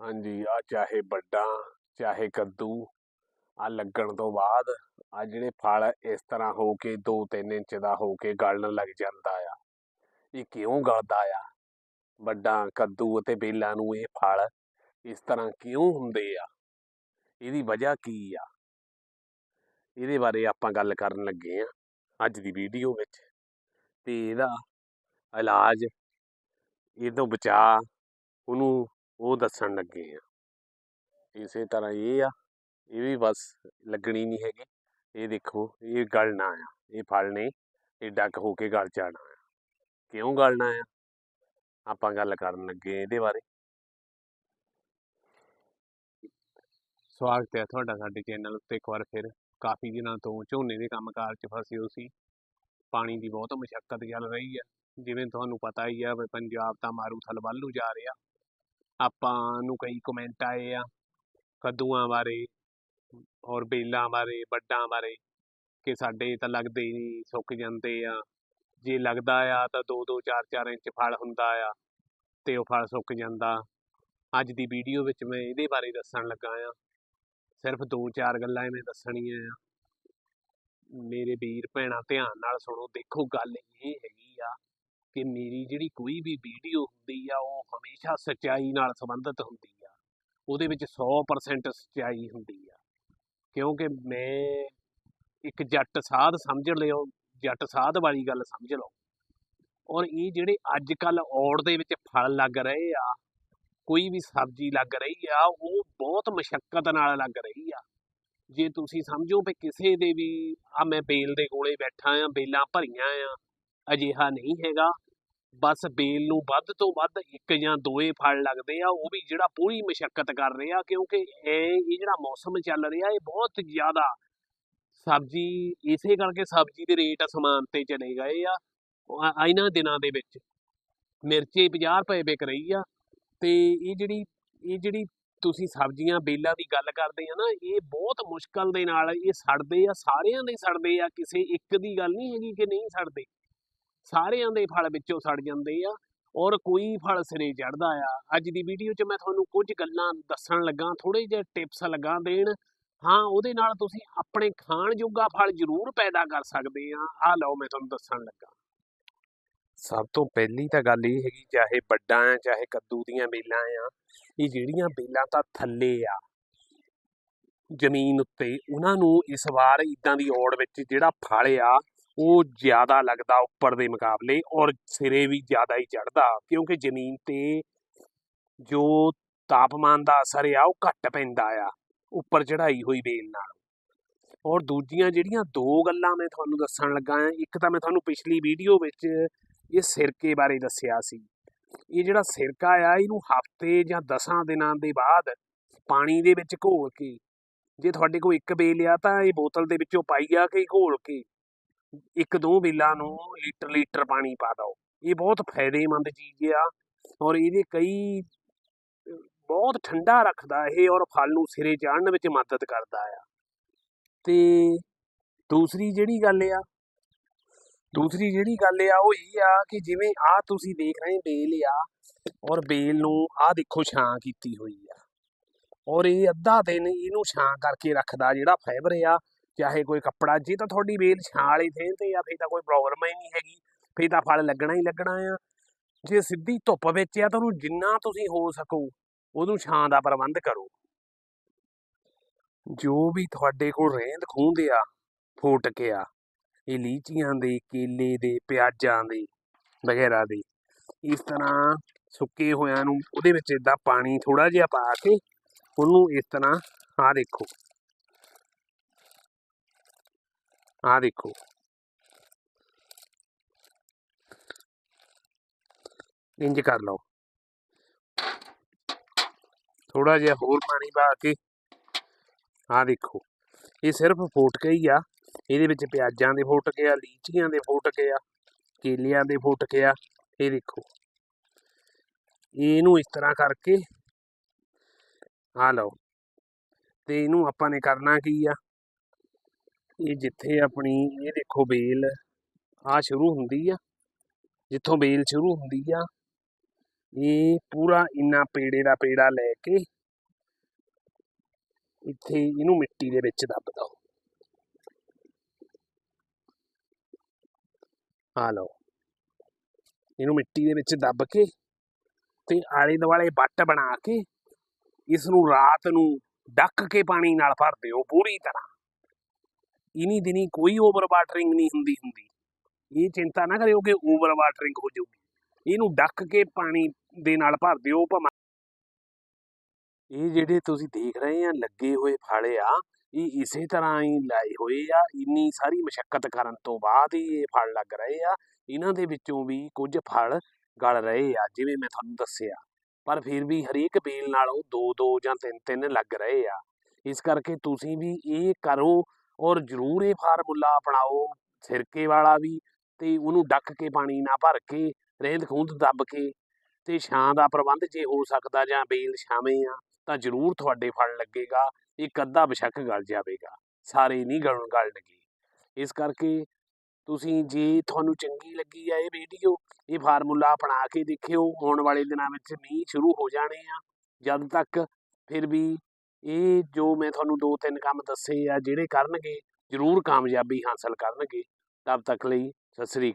ਹਾਂਜੀ ਆ ਚਾਹੇ ਵੱਡਾ, ਚਾਹੇ ਕੱਦੂ ਆ ਲੱਗਣ ਤੋਂ ਬਾਅਦ ਆ ਜਿਹੜੇ ਫਲ ਇਸ ਤਰ੍ਹਾਂ ਹੋ ਕੇ 2-3 ਇੰਚ ਦਾ ਹੋ ਕੇ ਗਲਣ ਲੱਗ ਜਾਂਦਾ ਆ, ਇਹ ਕਿਉਂ ਗਲਦਾ ਆ? ਵੱਡਾ ਕੱਦੂ ਅਤੇ ਬੇਲਾਂ ਨੂੰ ਇਹ ਫਲ ਇਸ ਤਰ੍ਹਾਂ ਕਿਉਂ ਹੁੰਦੇ ਆ? ਇਹਦੀ ਵਜ੍ਹਾ ਕੀ ਆ? ਇਹਦੇ ਬਾਰੇ ਆਪਾਂ ਗੱਲ ਕਰਨ ਲੱਗੇ ਆ ਅੱਜ ਦੀ ਵੀਡੀਓ ਵਿੱਚ ਤੇ ਇਹਦਾ ਇਲਾਜ ਇਹ ਤੋਂ ਬਚਾ ਉਹਨੂੰ ਉਹ ਦੱਸਣ ਲੱਗੇ ਆ। ਇਸੇ ਤਰ੍ਹਾਂ ਇਹ ਆ, ਇਹ ਵੀ ਬਸ ਲੱਗਣੀ ਨਹੀਂ ਹੈਗੀ। ਇਹ ਦੇਖੋ, ਇਹ ਗਲਣਾ ਆ, ਇਹ ਫਲ ਨੇ, ਇਹ ਡੱਕ ਹੋ ਕੇ ਗਲ ਜਾਣਾ ਆ। ਕਿਉਂ ਗਲਣਾ ਆ? ਆਪਾਂ ਗੱਲ ਕਰਨ ਲੱਗੇ ਇਹਦੇ ਬਾਰੇ। ਸਵਾਗਤ ਹੈ ਤੁਹਾਡਾ ਸਾਡੇ ਚੈਨਲ ਉੱਤੇ ਇੱਕ ਵਾਰ ਫਿਰ। ਕਾਫੀ ਦਿਨਾਂ ਤੋਂ ਝੋਨੇ ਦੇ ਕੰਮਕਾਰ 'ਚ ਫਸੇ ਹੋ ਸੀ। ਪਾਣੀ ਦੀ ਬਹੁਤ ਮੁਸ਼ਕਲ ਚੱਲ ਰਹੀ ਹੈ ਜਿਵੇਂ ਤੁਹਾਨੂੰ ਪਤਾ ਹੀ ਆ ਵੀ ਪੰਜਾਬ ਤਾਂ ਮਾਰੂਥਲ ਵੱਲ ਨੂੰ ਜਾ ਰਿਹਾ। ਆਪਾਂ ਨੂੰ ਕਈ ਕਮੈਂਟ ਆਏ ਆ, ਕੱਦੂਆਂ ਬਾਰੇ ਔਰ ਬੇਲਾਂ ਬਾਰੇ, ਵੱਡਾਂ ਬਾਰੇ ਕਿ ਸਾਡੇ ਤਾਂ ਲੱਗਦੇ ਹੀ ਨਹੀਂ, ਸੁੱਕ ਜਾਂਦੇ ਆ। ਜੇ ਲੱਗਦਾ ਆ ਤਾਂ 2-2 4-4 ਇੰਚ ਫਲ ਹੁੰਦਾ ਆ ਤੇ ਉਹ ਫਲ ਸੁੱਕ ਜਾਂਦਾ। ਅੱਜ ਦੀ ਵੀਡੀਓ ਵਿੱਚ ਮੈਂ ਇਹਦੇ ਬਾਰੇ ਦੱਸਣ ਲੱਗਾ ਆ। ਸਿਰਫ 2-4 ਗੱਲਾਂ ਐਵੇਂ ਦੱਸਣੀਆਂ ਆ। ਮੇਰੇ ਵੀਰ ਭੈਣਾਂ ਧਿਆਨ ਨਾਲ ਸੁਣੋ, ਦੇਖੋ ਗੱਲ ਇਹ ਹੈਗੀ ਆ ਕਿ ਮੇਰੀ ਜਿਹੜੀ ਕੋਈ ਵੀ ਵੀਡੀਓ ਹੁੰਦੀ ਆ, ਉਹ ਹਮੇਸ਼ਾ ਸੱਚਾਈ ਨਾਲ ਸੰਬੰਧਿਤ ਹੁੰਦੀ ਆ। ਉਹਦੇ ਵਿੱਚ 100% ਸੱਚਾਈ ਹੁੰਦੀ ਆ। ਕਿਉਂਕਿ ਮੈਂ ਇੱਕ ਜੱਟ ਸਾਧ ਸਮਝ ਲਿਓ, ਜੱਟ ਸਾਧ ਵਾਲੀ ਗੱਲ ਸਮਝ ਲਓ। ਔਰ ਇਹ ਜਿਹੜੇ ਅੱਜ ਕੱਲ ਔੜ ਦੇ ਵਿੱਚ ਫਲ ਲੱਗ ਰਹੇ ਆ, ਕੋਈ ਵੀ ਸਬਜ਼ੀ ਲੱਗ ਰਹੀ ਆ, ਉਹ ਬਹੁਤ ਮਸ਼ੱਕਤ ਨਾਲ ਲੱਗ ਰਹੀ ਆ। ਜੇ ਤੁਸੀਂ ਸਮਝੋ ਵੀ ਕਿਸੇ ਦੇ ਵੀ ਆ ਮੈਂ ਬੇਲ ਦੇ ਕੋਲੇ ਬੈਠਾ ਆ, ਬੇਲਾਂ ਭਰੀਆਂ ਆ ਅਜਿਹਾ ਨਹੀਂ ਹੈਗਾ। ਬਸ ਬੇਲ ਨੂੰ ਵੱਧ ਤੋਂ ਵੱਧ ਇੱਕ ਜਾਂ ਦੋਏ ਫਲ ਲੱਗਦੇ ਆ, ਉਹ ਵੀ ਜਿਹੜਾ ਪੂਰੀ ਮਸ਼ੱਕਤ ਕਰ ਰਿਹਾ ਕਿਉਂਕਿ ਇਹ ਇਹ ਜਿਹੜਾ ਮੌਸਮ ਚੱਲ ਰਿਹਾ, ਇਹ ਬਹੁਤ ਜ਼ਿਆਦਾ ਸਬਜ਼ੀ, ਇਸੇ ਕਰਕੇ ਸਬਜ਼ੀ ਦੇ ਰੇਟ ਅਸਮਾਨ ਤੇ ਚਲੇ ਗਏ ਆ ਆ- ਇਹਨਾਂ ਦਿਨਾਂ ਦੇ ਵਿੱਚ। ਮਿਰਚੇ 50 ਰੁਪਏ ਵਿਕ ਰਹੀ ਆ, ਤੇ ਇਹ ਜਿਹੜੀ ਇਹ ਜਿਹੜੀ ਤੁਸੀਂ ਸਬਜ਼ੀਆਂ, ਬੇਲਾਂ ਦੀ ਗੱਲ ਕਰਦੇ ਆ ਨਾ, ਇਹ ਬਹੁਤ ਮੁਸ਼ਕਲ ਦੇ ਨਾਲ ਇਹ ਸੜਦੇ ਆ, ਸਾਰਿਆਂ ਦੇ ਸੜਦੇ ਆ, ਕਿਸੇ ਇੱਕ ਦੀ ਗੱਲ ਨਹੀਂ ਹੈਗੀ ਕਿ ਨਹੀਂ ਸੜਦੇ। ਸਾਰਿਆਂ ਦੇ ਫਲ ਵਿੱਚੋਂ ਸੜ ਜਾਂਦੇ ਆ ਔਰ ਕੋਈ ਫਲ ਸਿਰੇ ਚੜਦਾ ਆ। ਅੱਜ ਦੀ ਵੀਡੀਓ 'ਚ ਮੈਂ ਤੁਹਾਨੂੰ ਕੁਝ ਗੱਲਾਂ ਦੱਸਣ ਲੱਗਾ ਥੋੜੇ ਜਿਹੇ ਟਿਪਸ ਲੱਗਾ ਦੇਣ। ਹਾਂ, ਉਹਦੇ ਨਾਲ ਤੁਸੀਂ ਆਪਣੇ ਖਾਣ ਜੋਗਾ ਫਲ ਜ਼ਰੂਰ ਪੈਦਾ ਕਰ ਸਕਦੇ ਆ। ਆ ਲਓ ਮੈਂ ਤੁਹਾਨੂੰ ਦੱਸਣ ਲੱਗਾ। ਸਭ ਤੋਂ ਪਹਿਲੀ ਤਾਂ ਗੱਲ ਇਹ ਹੈਗੀ, ਚਾਹੇ ਵੱਡਾ ਆ, ਚਾਹੇ ਕੱਦੂ ਦੀਆਂ ਬੇਲਾਂ ਆ, ਇਹ ਜਿਹੜੀਆਂ ਬੇਲਾਂ ਤਾਂ ਥੱਲੇ ਆ, ਜ਼ਮੀਨ ਉੱਤੇ, ਉਹਨਾਂ ਨੂੰ ਇਸ ਵਾਰ ਇਦਾਂ ਦੀ ਔੜ ਵਿੱਚ ਜਿਹੜਾ ਫਲ ਆ ਉਹ ਜ਼ਿਆਦਾ ਲੱਗਦਾ ਉੱਪਰ ਦੇ ਮੁਕਾਬਲੇ ਔਰ ਸਿਰੇ ਵੀ ਜ਼ਿਆਦਾ ਹੀ ਚੜਦਾ ਕਿਉਂਕਿ ਜ਼ਮੀਨ ਤੇ ਜੋ ਤਾਪਮਾਨ ਦਾ ਅਸਰ ਆ, ਉਹ ਘੱਟ ਪੈਂਦਾ ਆ, ਉੱਪਰ ਚੜਾਈ ਹੋਈ ਬੇਲ ਨਾਲ। ਔਰ ਦੂਜੀਆਂ ਜਿਹੜੀਆਂ ਦੋ ਗੱਲਾਂ ਮੈਂ ਤੁਹਾਨੂੰ ਦੱਸਣ ਲੱਗਾ ਆ ਇੱਕ ਤਾਂ ਮੈਂ ਤੁਹਾਨੂੰ ਪਿਛਲੀ ਵੀਡੀਓ ਵਿੱਚ ਇਹ ਸਿਰਕੇ ਬਾਰੇ ਦੱਸਿਆ ਸੀ। ਇਹ ਜਿਹੜਾ ਸਿਰਕਾ ਆ, ਇਹਨੂੰ ਹਫ਼ਤੇ ਜਾਂ 10 ਦਿਨਾਂ ਦੇ ਬਾਅਦ ਪਾਣੀ ਦੇ ਵਿੱਚ ਘੋਲ ਕੇ, ਜੇ ਤੁਹਾਡੇ ਕੋਲ ਇੱਕ ਬੇਲ ਆ, ਤਾਂ ਇਹ ਬੋਤਲ ਦੇ ਵਿੱਚੋਂ ਪਾਈ ਆ ਕੇ ਘੋਲ ਕੇ ਇੱਕ ਦੋ ਬੇਲਾਂ ਨੂੰ ਲੀਟਰ ਲੀਟਰ ਪਾਣੀ ਪਾ ਦਿਓ। ਇਹ ਬਹੁਤ ਫਾਇਦੇਮੰਦ ਚੀਜ਼ ਆ ਔਰ ਇਹਦੇ ਕਈ, ਬਹੁਤ ਠੰਡਾ ਰੱਖਦਾ ਇਹ ਔਰ ਫਲ ਨੂੰ ਸਿਰੇ ਚਾੜਨ ਵਿੱਚ ਮਦਦ ਕਰਦਾ ਆ। ਤੇ ਦੂਸਰੀ ਜਿਹੜੀ ਗੱਲ ਆ, ਦੂਸਰੀ ਜਿਹੜੀ ਗੱਲ ਆ ਉਹ ਇਹ ਆ ਕਿ ਜਿਵੇਂ ਆ ਤੁਸੀਂ ਦੇਖ ਰਹੇ ਬੇਲ ਆ ਔਰ ਬੇਲ ਨੂੰ ਆ ਦੇਖੋ ਛਾਂ ਕੀਤੀ ਹੋਈ ਆ। ਔਰ ਇਹ ਅੱਧਾ ਦਿਨ ਇਹਨੂੰ ਛਾਂ ਕਰਕੇ ਰੱਖਦਾ ਜਿਹੜਾ ਫਾਈਬਰ ਆ ਚਾਹੇ ਕੋਈ ਕੱਪੜਾ, ਜੇ ਤਾਂ ਤੁਹਾਡੀ ਵੇਲ ਛਾਂ ਵਾਲੀ ਥਾਂ ਤੇ ਆ, ਫੇਰ ਤਾਂ ਕੋਈ ਪ੍ਰੋਬਲਮ ਹੀ ਨਹੀਂ ਹੈਗੀ। ਫੇਰ ਤਾਂ ਫਲ ਲੱਗਣਾ ਹੀ ਲੱਗਣਾ ਆ। ਜੇ ਸਿੱਧੀ ਧੁੱਪ ਵਿੱਚ ਆ, ਤਾਂ ਉਹਨੂੰ ਜਿੰਨਾ ਤੁਸੀਂ ਹੋ ਸਕੋ, ਉਹਨੂੰ ਛਾਂ ਦਾ ਪ੍ਰਬੰਧ ਕਰੋ। ਜੋ ਵੀ ਤੁਹਾਡੇ ਕੋਲ ਰਹਿੰਦ ਖੂੰਹਦ ਆ ਫੋਟ ਕੇ ਆ, ਇਹ ਲੀਚੀਆਂ ਦੇ, ਕੇਲੇ ਦੇ, ਪਿਆਜ਼ਾਂ ਦੇ ਵਗੈਰਾ ਦੇ, ਇਸ ਤਰ੍ਹਾਂ ਸੁੱਕੇ ਹੋਇਆਂ ਨੂੰ ਉਹਦੇ ਵਿੱਚ ਇਦਾਂ ਪਾਣੀ ਥੋੜਾ ਜਿਹਾ ਪਾ ਕੇ, ਉਹਨੂੰ ਇਸ ਤਰ੍ਹਾਂ ਆਹ ਦੇਖੋ। ਆਹ ਦੇਖੋ ਇੰਜ ਕਰ ਲਓ। ਥੋੜਾ ਜਿਹਾ ਹੋਰ ਪਾਣੀ ਪਾ ਕੇ। ਆਹ ਦੇਖੋ, ਇਹ ਸਿਰਫ ਫੋਟਕੇ ਹੀ ਆ। ਇਹਦੇ ਵਿੱਚ ਪਿਆਜ਼ਾਂ ਦੇ ਫੋਟਕੇ ਆ, ਲੀਚੀਆਂ ਦੇ ਫੋਟਕੇ ਆ, ਕੇਲਿਆਂ ਦੇ ਫੋਟਕੇ ਆ। ਇਹ ਦੇਖੋ। ਇਹਨੂੰ ਇਸ ਤਰ੍ਹਾਂ ਕਰਕੇ। ਆ ਲਓ। ਤੇ ਇਹਨੂੰ ਆਪਾਂ ਨੇ ਕਰਨਾ ਕੀ ਆ? ਇਹ ਜਿੱਥੇ ਆਪਣੀ ਇਹ ਦੇਖੋ ਬੇਲ ਆ ਸ਼ੁਰੂ ਹੁੰਦੀ ਆ। ਜਿੱਥੋਂ ਬੇਲ ਸ਼ੁਰੂ ਹੁੰਦੀ ਆ, ਇਹ ਪੂਰਾ ਇੰਨਾ ਪੇੜੇ ਦਾ ਪੇੜਾ ਲੈ ਕੇ ਇੱਥੇ ਇਹਨੂੰ ਮਿੱਟੀ ਦੇ ਵਿੱਚ ਦੱਬ ਦੋ ਆ ਲਓ। ਇਹਨੂੰ ਮਿੱਟੀ ਦੇ ਵਿੱਚ ਦੱਬ ਕੇ ਤੇ ਆਲੇ ਦੁਆਲੇ ਵੱਟ ਬਣਾ ਕੇ ਇਸ ਨੂੰ ਰਾਤ ਨੂੰ ਡੱਕ ਕੇ ਪਾਣੀ ਨਾਲ ਭਰ ਦਿਓ ਪੂਰੀ ਤਰ੍ਹਾਂ। ਇਨੀ ਦਿਨੀ ਕੋਈ ਓਵਰ ਵਾਟਰਿੰਗ ਨਹੀਂ ਹੁੰਦੀ ਹੁੰਦੀ। ਇਹ ਚਿੰਤਾ ਨਾ ਕਰਿਓ ਕਿ ਓਵਰ ਵਾਟਰਿੰਗ ਹੋ ਜਾਊਗੀ। ਇਹਨੂੰ ਡੱਕ ਕੇ ਪਾਣੀ ਦੇ ਨਾਲ ਭਰ ਦਿਓ ਭਾਵੇਂ। ਇਹ ਜਿਹੜੇ ਤੁਸੀਂ ਦੇਖ ਰਹੇ ਆ, ਲੱਗੇ ਹੋਏ ਫਲ ਆ, ਇਹ ਇਸੇ ਤਰ੍ਹਾਂ ਹੀ ਲਾਏ ਹੋਏ ਆ। ਇੰਨੀ ਸਾਰੀ ਮਸ਼ੱਕਤ ਕਰਨ ਤੋਂ ਬਾਅਦ ਹੀ ਇਹ ਫਲ ਲੱਗ ਰਹੇ ਆ। ਇਹਨਾਂ ਦੇ ਵਿੱਚੋਂ ਵੀ ਕੁਝ ਫਲ ਗਲ ਰਹੇ ਆ, ਜਿਵੇਂ ਮੈਂ ਤੁਹਾਨੂੰ ਦੱਸਿਆ। ਪਰ ਫਿਰ ਵੀ ਹਰੇਕ ਬੇਲ ਨਾਲੋਂ ਦੋ ਦੋ ਜਾਂ ਤਿੰਨ ਤਿੰਨ ਲੱਗ ਰਹੇ ਆ। ਇਸ ਕਰਕੇ ਤੁਸੀਂ ਵੀ ਇਹ ਕਰੋ ਔਰ ਜ਼ਰੂਰ ਇਹ ਫਾਰਮੂਲਾ ਅਪਣਾਓ, ਸਿਰਕੇ ਵਾਲਾ ਵੀ ਤੇ ਉਹਨੂੰ ਡੱਕ ਕੇ ਪਾਣੀ ਨਾ ਭਰ ਕੇ ਰਹਿੰਦ ਖੂੰਦ ਦੱਬ ਕੇ ਤੇ ਛਾਂ ਦਾ ਪ੍ਰਬੰਧ ਜੇ ਹੋ ਸਕਦਾ ਜਾਂ ਬੇਲ ਛਾਵੇਂ ਆ, ਤਾਂ ਜ਼ਰੂਰ ਤੁਹਾਡੇ ਫਲ ਲੱਗੇਗਾ, ਇੱਕ ਅੱਧਾ ਬਸ਼ੱਕ ਗਲ ਜਾਵੇਗਾ, ਸਾਰੇ ਨਹੀਂ ਗਲ, ਗਲਣਗੇ। ਇਸ ਕਰਕੇ ਤੁਸੀਂ ਜੇ ਤੁਹਾਨੂੰ ਚੰਗੀ ਲੱਗੀ ਆ ਇਹ ਵੀਡੀਓ, ਇਹ ਫਾਰਮੂਲਾ ਅਪਣਾ ਕੇ ਦੇਖਿਓ, ਆਉਣ ਵਾਲੇ ਦਿਨਾਂ ਵਿੱਚ ਮੀਂਹ ਸ਼ੁਰੂ ਹੋ ਜਾਣੇ ਆ, ਜਦ ਤੱਕ ਫਿਰ ਵੀ ਇਹ ਜੋ ਮੈਂ ਤੁਹਾਨੂੰ ਦੋ ਤਿੰਨ ਕੰਮ ਦੱਸੇ ਆ, ਜਿਹੜੇ ਕਰਨਗੇ, ਜ਼ਰੂਰ ਕਾਮਯਾਬੀ ਹਾਸਲ ਕਰਨਗੇ। ਤਦ ਤੱਕ ਲਈ ਸਤਿ ਸ੍ਰੀ ਅਕਾਲ।